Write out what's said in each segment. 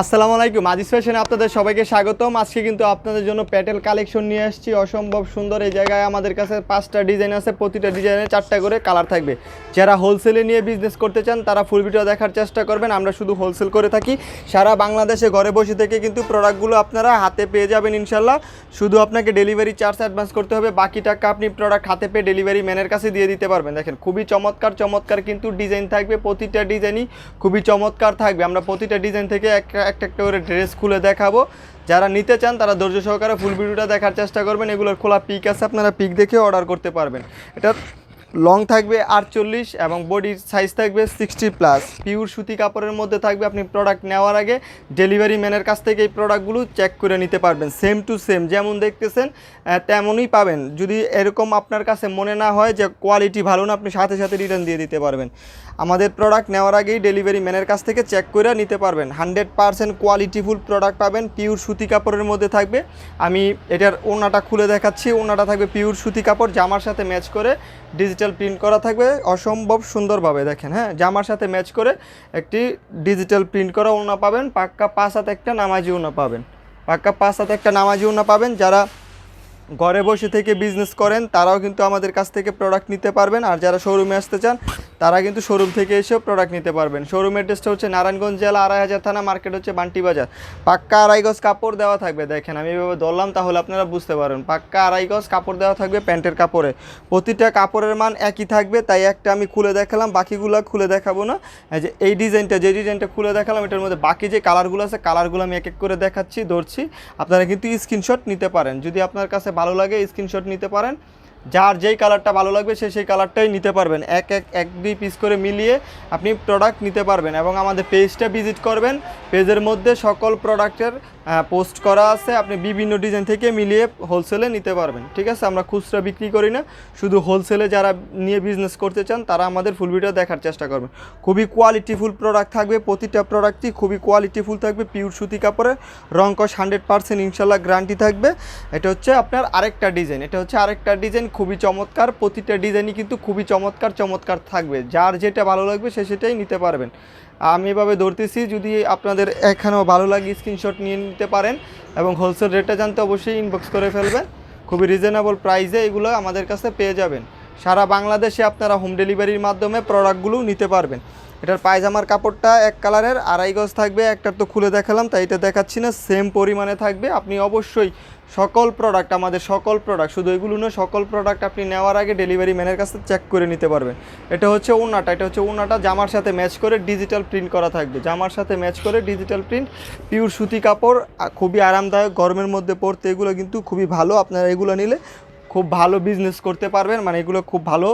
আসসালামু আলাইকুম। আজিজ ফ্যাশনে আপনাদের সবাইকে স্বাগতম। আজকে কিন্তু আপনাদের জন্য প্যাটেল কালেকশন নিয়ে আসছি। অসম্ভব সুন্দর এই জায়গায় আমাদের কাছে পাঁচটা ডিজাইন আছে, প্রতিটা ডিজাইনে চারটা করে কালার থাকবে। যারা হোলসেলে নিয়ে বিজনেস করতে চান, তারা ফুল ভিডিও দেখার চেষ্টা করবেন। আমরা শুধু হোলসেল করে থাকি। সারা বাংলাদেশে ঘরে বসে থেকে কিন্তু প্রোডাক্টগুলো আপনারা হাতে পেয়ে যাবেন ইনশাল্লাহ শুধু আপনাকে ডেলিভারি চার্জ অ্যাডভান্স করতে হবে। বাকি টাকা আপনি প্রোডাক্ট হাতে পেয়ে ডেলিভারি ম্যানের কাছে দিয়ে দিতে পারবেন। দেখেন, খুবই চমৎকার চমৎকার কিন্তু ডিজাইন থাকবে। প্রতিটা ডিজাইনই খুবই চমৎকার থাকবে। আমরা প্রতিটা ডিজাইন থেকে একটা একটা একটা করে ড্রেস খুলে দেখাবো। যারা নিতে চান, তারা ধৈর্য সহকারে ফুল ভিডিওটা দেখার চেষ্টা করবেন। এগুলোর খোলা পিক আছে, আপনারা পিক দেখে অর্ডার করতে পারবেন। এটা লং থাকবে আটচল্লিশ এবং বডির সাইজ থাকবে সিক্সটি প্লাস পিওর সুতি কাপড়ের মধ্যে থাকবে আপনি প্রোডাক্ট নেওয়ার আগে ডেলিভারি ম্যানের কাছ থেকে এই প্রোডাক্টগুলো চেক করে নিতে পারবেন সেম টু সেম যেমন দেখতেছেন তেমনই পাবেন। যদি এরকম আপনার কাছে মনে না হয় যে কোয়ালিটি ভালো না, আপনি সাথে সাথে রিটার্ন দিয়ে দিতে পারবেন। আমাদের প্রোডাক্ট নেওয়ার আগেই ডেলিভারি ম্যানের কাছ থেকে চেক করে নিতে পারবেন। হান্ড্রেড পারসেন্ট কোয়ালিটিফুল প্রোডাক্ট পাবেন পিওর সুতি কাপড়ের মধ্যে থাকবে। আমি এটার ওনাটা খুলে দেখাচ্ছি ওনাটা থাকবে পিওর সুতি কাপড়, জামার সাথে ম্যাচ করে ডিজিটাল প্রিন্ট করা থাকবে অসম্ভব সুন্দরভাবে, দেখেন হ্যাঁ? জামার সাথে ম্যাচ করে একটি ডিজিটাল প্রিন্ট করা ওনা পাবেন, পাক্কা পাঁচ হাতে একটা নামাজি ওনা পাবেন। পাক্কা পাঁচ হাতে একটা নামাজি ওনা পাবেন, যারা ঘরে বসে থেকে বিজনেস করেন, তারাও কিন্তু আমাদের কাছ থেকে প্রোডাক্ট নিতে পারবেন। আর যারা শোরুমে আসতে চান, তারা কিন্তু শোরুম থেকে এসেও প্রোডাক্ট নিতে পারবেন। শোরুম অ্যাড্রেসটা হচ্ছে নারায়ণগঞ্জ জেলা আড়াই হাজার থানা মার্কেট হচ্ছে বান্টি বাজার। পাক্কা আড়াই গজ কাপড় দেওয়া থাকবে, দেখেন, আমি এভাবে ধরলাম তাহলে আপনারা বুঝতে পারবেন। পাক্কা আড়াই গজ কাপড় দেওয়া থাকবে প্যান্টের কাপড়ে। প্রতিটা কাপড়ের মান একই থাকবে, তাই একটা আমি খুলে দেখালাম, বাকিগুলো খুলে দেখাবো না। যে, এই ডিজাইনটা, যে ডিজাইনটা খুলে দেখালাম, এটার মধ্যে বাকি যে কালারগুলো আছে কালারগুলো আমি এক এক করে দেখাচ্ছি, ধরছি। আপনারা কিন্তু স্ক্রিনশট নিতে পারেন। যদি আপনার কাছে ভালো লাগে স্ক্রিনশট নিতে পারেন। যার যেই কালারটা ভালো লাগবে সে সেই কালারটাই নিতে পারবেন। এক এক এক দুই পিস করে মিলিয়ে আপনি প্রোডাক্ট নিতে পারবেন এবং আমাদের পেজটা ভিজিট করবেন। পেজের মধ্যে সকল প্রোডাক্টের পোস্ট করা আছে। আপনি বিভিন্ন ডিজাইন থেকে মিলিয়ে হোলসেলে নিতে পারবেন। ঠিক আছে? আমরা খুচরা বিক্রি করি না। শুধু হোলসেলে যারা নিয়ে বিজনেস করতে চান, তারা আমাদের ফুল ভিডিও দেখার চেষ্টা করবেন। খুবই কোয়ালিটিফুল প্রোডাক্ট থাকবে। প্রতিটা প্রোডাক্টই খুবই কোয়ালিটিফুল থাকবে। পিওর সুতি কাপড়ের রংকশ হান্ড্রেড পার্সেন্ট ইনশাল্লাহ গ্যারান্টি থাকবে। এটা হচ্ছে আপনার আরেকটা ডিজাইন এটা হচ্ছে আরেকটা ডিজাইন খুবই চমৎকার, প্রতিটা ডিজাইনই কিন্তু খুবই চমৎকার চমৎকার থাকবে। যার যেটা ভালো লাগবে সে সেটাই নিতে পারবেন। আমি এভাবে ধরতেছি, যদি আপনাদের এখানেও ভালো লাগে স্ক্রিনশট নিয়ে নিতে পারেন এবং হোলসেল রেটটা জানতে অবশ্যই ইনবক্স করে ফেলবেন। খুবই রিজনেবল প্রাইসে এগুলো আমাদের কাছে পেয়ে যাবেন। সারা বাংলাদেশে আপনারা হোম ডেলিভারির মাধ্যমে প্রোডাক্টগুলো নিতে পারবেন। এটার পায়জামার কাপড়টা এক কালারের আড়াই গজ থাকবে, একটা তো খুলে দেখালাম, তাই এটা দেখাচ্ছি না সেম পরিমাণে থাকবে। আপনি অবশ্যই সকল প্রোডাক্ট আমাদের সকল প্রোডাক্ট শুধু এগুলো নয়, সকল প্রোডাক্ট আপনি নেওয়ার আগে ডেলিভারি ম্যানের কাছে চেক করে নিতে পারবেন। এটা হচ্ছে ওনাটা এটা হচ্ছে ওনাটা জামার সাথে ম্যাচ করে ডিজিটাল প্রিন্ট করা থাকবে। জামার সাথে ম্যাচ করে ডিজিটাল প্রিন্ট পিওর সুতি কাপড় খুবই আরামদায়ক, গরমের মধ্যে পরতে এগুলো কিন্তু খুবই ভালো। আপনারা এগুলো নিলে খুব ভালো বিজনেস করতে পারবেন মানে এগুলো খুব ভালো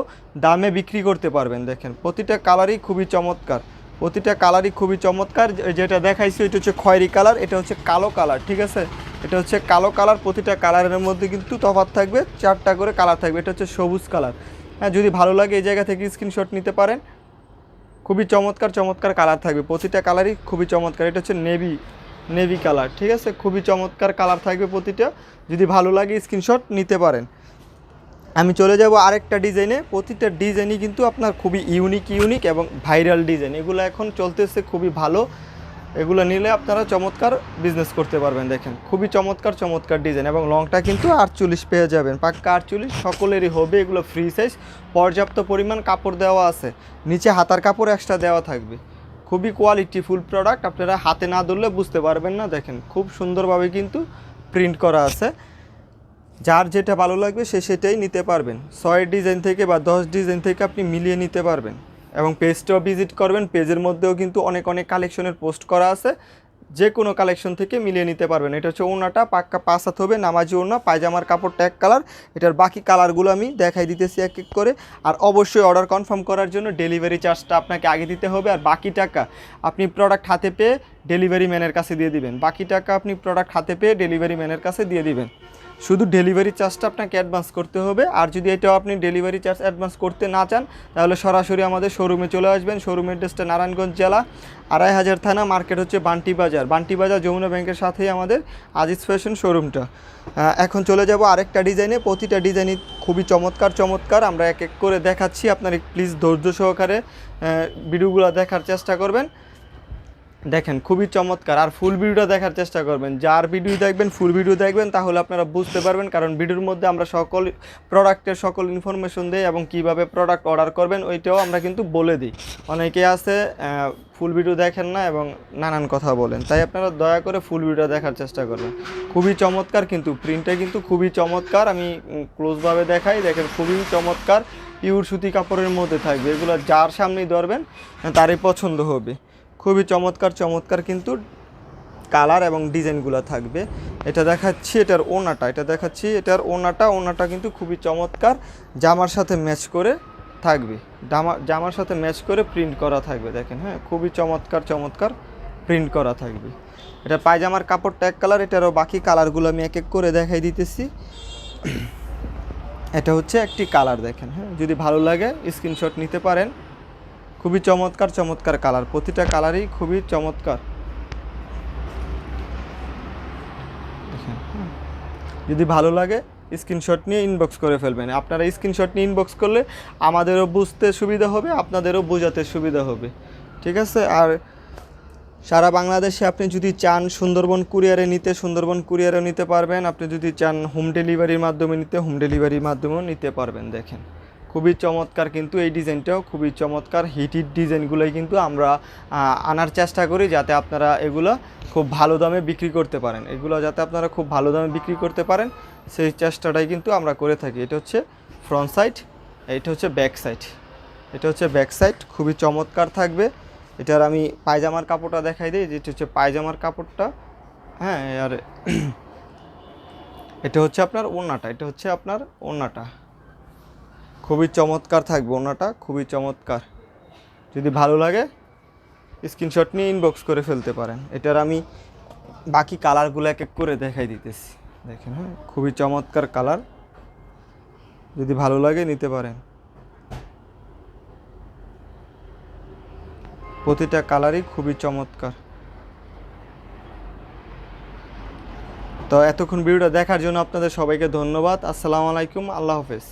দামে বিক্রি করতে পারবেন, দেখেন। প্রতিটা কালারই খুবই চমৎকার। প্রতিটা কালারই খুবই চমৎকার যেটা দেখাইছি এটা হচ্ছে খয়েরি কালার এটা হচ্ছে কালো কালার ঠিক আছে? এটা হচ্ছে কালো কালার প্রতিটা কালারের মধ্যে কিন্তু তফাৎ থাকবে, চারটা করে কালার থাকবে, এটা হচ্ছে সবুজ কালার হ্যাঁ যদি ভালো লাগে এই জায়গা থেকে স্ক্রিনশট নিতে পারেন। খুবই চমৎকার চমৎকার কালার থাকবে, প্রতিটা কালারই খুবই চমৎকার, এটা হচ্ছে নেভি নেভি কালার ঠিক আছে? খুবই চমৎকার কালার থাকবে প্রতিটা, যদি ভালো লাগে স্ক্রিনশট নিতে পারেন। আমি চলে যাব আরেকটা ডিজাইনে। প্রতিটা ডিজাইনই কিন্তু আপনার খুবই ইউনিক ইউনিক এবং ভাইরাল ডিজাইন এগুলো এখন চলতেছে খুবই ভালো। এগুলো নিলে আপনারা চমৎকার বিজনেস করতে পারবেন, দেখেন। খুবই চমৎকার চমৎকার ডিজাইন এবং লংটা কিন্তু আটচল্লিশ পেয়ে যাবেন। পাক্কা আটচল্লিশ সকলেরই হবে, এগুলো ফ্রি সাইজ পর্যাপ্ত পরিমাণ কাপড় দেওয়া আছে। নিচে হাতার কাপড় এক্সট্রা দেওয়া থাকবে। খুবই কোয়ালিটি ফুল প্রোডাক্ট আপনারা হাতে না ধরলে বুঝতে পারবেন না, দেখেন। খুব সুন্দরভাবে কিন্তু প্রিন্ট করা আছে। যার যেটা ভালো লাগবে সে সেটাই নিতে পারবেন। ছয় ডিজাইন থেকে বা দশ ডিজাইন থেকে আপনি মিলিয়ে নিতে পারবেন। এবং পেজটাও ভিজিট করবেন। পেজের মধ্যেও কিন্তু অনেক অনেক কালেকশনের পোস্ট করা আছে। যে কোনো কালেকশন থেকে মিলিয়ে নিতে পারবেন। এটা হচ্ছে ওনাটা পাক্কা পাঁচ হাত হবে, নামাজি ওনা পায়জামার কাপড়টা এক কালার। এটার বাকি কালারগুলো আমি দেখাই দিতেছি এক এক করে। আর অবশ্যই অর্ডার কনফার্ম করার জন্য ডেলিভারি চার্জটা আপনাকে আগে দিতে হবে। আর বাকি টাকা আপনি প্রোডাক্ট হাতে পেয়ে ডেলিভারি ম্যানের কাছে দিয়ে দিবেন। বাকি টাকা আপনি প্রোডাক্ট হাতে পেয়ে ডেলিভারি ম্যানের কাছে দিয়ে দিবেন। শুধু ডেলিভারি চার্জটা আপনাকে অ্যাডভান্স করতে হবে। আর যদি এটাও আপনি ডেলিভারি চার্জ অ্যাডভান্স করতে না চান, তাহলে সরাসরি আমাদের শোরুমে চলে আসবেন। শোরুম অ্যাড্রেসটা নারায়ণগঞ্জ জেলা আড়াই হাজার থানা, মার্কেট হচ্ছে বান্টি বাজার। বান্টি বাজার যমুনা ব্যাংকের সাথেই আমাদের আজিজ ফ্যাশন শোরুমটা এখন চলে যাব আরেকটা ডিজাইনে প্রতিটা ডিজাইনই খুবই চমৎকার চমৎকার। আমরা এক এক করে দেখাচ্ছি। আপনার প্লিজ ধৈর্য সহকারে ভিডিওগুলো দেখার চেষ্টা করবেন। দেখেন, খুবই চমৎকার। আর ফুল ভিডিওটা দেখার চেষ্টা করবেন। যার ভিডিও দেখবেন ফুল ভিডিও দেখবেন, তাহলে আপনারা বুঝতে পারবেন, কারণ ভিডিওর মধ্যে আমরা সকল প্রোডাক্টের সকল ইনফরমেশন দিই এবং কীভাবে প্রোডাক্ট অর্ডার করবেন, ওইটাও আমরা কিন্তু বলে দিই। অনেকে আছে ফুল ভিডিও দেখেন না এবং নানান কথা বলেন। তাই আপনারা দয়া করে ফুল ভিডিও দেখার চেষ্টা করবেন। খুবই চমৎকার কিন্তু প্রিন্টটা কিন্তু খুবই চমৎকার। আমি ক্লোজভাবে দেখাই, দেখেন, খুবই চমৎকার। পিওর সুতি কাপড়ের মধ্যে থাকবে। এগুলো যার সামনেই ধরবেন, তারই পছন্দ হবে। খুবই চমৎকার চমৎকার কিন্তু কালার এবং ডিজাইনগুলো থাকবে। এটা দেখাচ্ছি, এটার ওনাটা, এটা দেখাচ্ছি, এটার ওনাটা ওনাটা কিন্তু খুবই চমৎকার, জামার সাথে ম্যাচ করে থাকবে। জামা, জামার সাথে ম্যাচ করে প্রিন্ট করা থাকবে, দেখেন হ্যাঁ খুবই চমৎকার চমৎকার প্রিন্ট করা থাকবে। এটা পায়জামার কাপড়টা এক কালার, এটারও বাকি কালারগুলো আমি এক এক করে দেখাই দিতেছি। এটা হচ্ছে একটি কালার, দেখেন হ্যাঁ যদি ভালো লাগে, স্ক্রিনশট নিতে পারেন। খুবই চমৎকার চমৎকার কালার। প্রতিটা কালারই খুবই চমৎকার। যদি ভালো লাগে, স্ক্রিনশট নিয়ে ইনবক্স করে ফেলবেন। আপনারা স্ক্রিনশট নিয়ে ইনবক্স করলে আমাদেরও বুঝতে সুবিধা হবে, আপনাদেরও বোঝাতে সুবিধা হবে। ঠিক আছে? আর সারা বাংলাদেশে আপনি যদি চান সুন্দরবন কুরিয়ারে নিতে, সুন্দরবন কুরিয়ারেও নিতে পারবেন। আপনি যদি চান হোম ডেলিভারির মাধ্যমে নিতে, হোম ডেলিভারির মাধ্যমেও নিতে পারবেন, দেখেন। খুবই চমৎকার কিন্তু এই ডিজাইনটাও, খুবই চমৎকার হিট হিট ডিজাইনগুলোই কিন্তু আমরা আনার চেষ্টা করি যাতে আপনারা এগুলো খুব ভালো দামে বিক্রি করতে পারেন। এগুলো যাতে আপনারা খুব ভালো দামে বিক্রি করতে পারেন, সেই চেষ্টাটাই কিন্তু আমরা করে থাকি। এটা হচ্ছে ফ্রন্ট সাইড এটা হচ্ছে ব্যাক সাইড এটা হচ্ছে ব্যাক সাইড খুবই চমৎকার থাকবে। এটার আমি পায়জামার কাপড়টা দেখাই দিই, যেটা হচ্ছে পায়জামার কাপড়টা। হ্যাঁ আর এটা হচ্ছে আপনার ওড়নাটা, এটা হচ্ছে আপনার ওড়নাটা। খুবই চমৎকার থাকবে ওড়নাটা খুবই চমৎকার। যদি ভালো লাগে স্ক্রিনশট নিয়ে ইনবক্স করে ফেলতে পারেন। এটার আমি বাকি কালারগুলো এক এক করে দেখাই দিতেছি। দেখেন হ্যাঁ খুবই চমৎকার কালার যদি ভালো লাগে, নিতে পারেন। প্রতিটা কালারই খুবই চমৎকার। তো এতক্ষণ ভিডিওটা দেখার জন্য আপনাদের সবাইকে ধন্যবাদ। আসসালামু আলাইকুম, আল্লাহ হাফেজ।